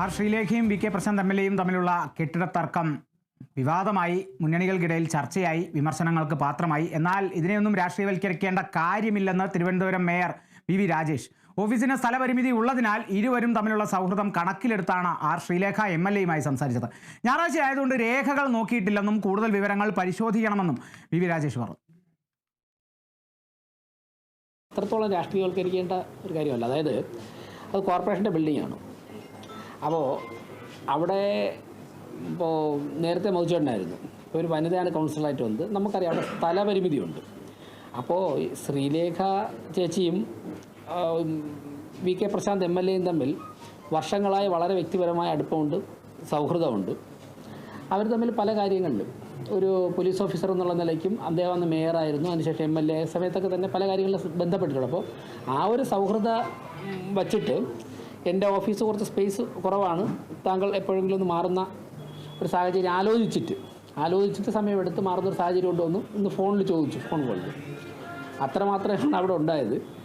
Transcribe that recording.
R ശ്രീലേഖയും V K Prashanth M L എയും തമ്മിലുള്ള കെട്ടിട തർക്കം വിവാദമായി മുന്നണികൾക്കിടയിൽ ചർച്ചയായി വിമർശനങ്ങൾക്ക് പാത്രമായി. എന്നാൽ ഇതിനെയൊന്നും രാഷ്ട്രീയവൽക്കരിക്കേണ്ട കാര്യമില്ലെന്ന് Thiruvananthapuram mayor V V Rajesh. ഓഫീസിന് സ്ഥലപരിമിതി ഉള്ളതിനാൽ ഇരുവരും തമ്മിലുള്ള സൗഹൃദം കണക്കിലെടുത്താണ് ആർ ശ്രീലേഖ എം എൽ എയുമായി സംസാരിച്ചത്. ഞായറാഴ്ച ആയതുകൊണ്ട് രേഖകൾ നോക്കിയിട്ടില്ലെന്നും കൂടുതൽ വിവരങ്ങൾ പരിശോധിക്കണമെന്നും വി വി രാജേഷ് പറഞ്ഞു. അത്രത്തോളം രാഷ്ട്രീയവൽക്കരിക്കേണ്ട ഒരു കാര്യമല്ല. അതായത് അത് കോർപ്പറേഷന്റെ ബിൽഡിങ്ങാണ് അപ്പോൾ അവിടെ ഇപ്പോൾ നേരത്തെ മൗചേട്ടനായിരുന്നു ഒരു വനിതയാണ് കൗൺസിലറായിട്ട് വന്നത്. നമുക്കറിയാം അവിടെ സ്ഥലപരിമിതിയുണ്ട് അപ്പോൾ ശ്രീലേഖ ചേച്ചിയും V K Prashanth M L എയും തമ്മിൽ വർഷങ്ങളായി വളരെ വ്യക്തിപരമായ അടുപ്പമുണ്ട് സൗഹൃദമുണ്ട്. അവർ തമ്മിൽ പല കാര്യങ്ങളിലും ഒരു പോലീസ് ഓഫീസർ എന്നുള്ള നിലയ്ക്കും അദ്ദേഹം അന്ന് മേയറായിരുന്നു. അതിനുശേഷം എം എൽ എ സമയത്തൊക്കെ തന്നെ പല കാര്യങ്ങളിലും ബന്ധപ്പെട്ടിട്ടുള്ളൂ അപ്പോൾ ആ ഒരു സൗഹൃദം വച്ചിട്ട് എന്റെ ഓഫീസ് കുറച്ച് സ്പേസ് കുറവാണ്. താങ്കൾ എപ്പോഴെങ്കിലും ഒന്ന് മാറുന്ന ഒരു സാഹചര്യം ആലോചിച്ചിട്ട് ആലോചിച്ചിട്ട് സമയമെടുത്ത് മാറുന്ന ഒരു സാഹചര്യം ഉണ്ടോ എന്ന് ഇന്ന് ഫോണിൽ ചോദിച്ചു ഫോൺ കോളിൽ. അത്രമാത്രമാണ് അവിടെ ഉണ്ടായത്.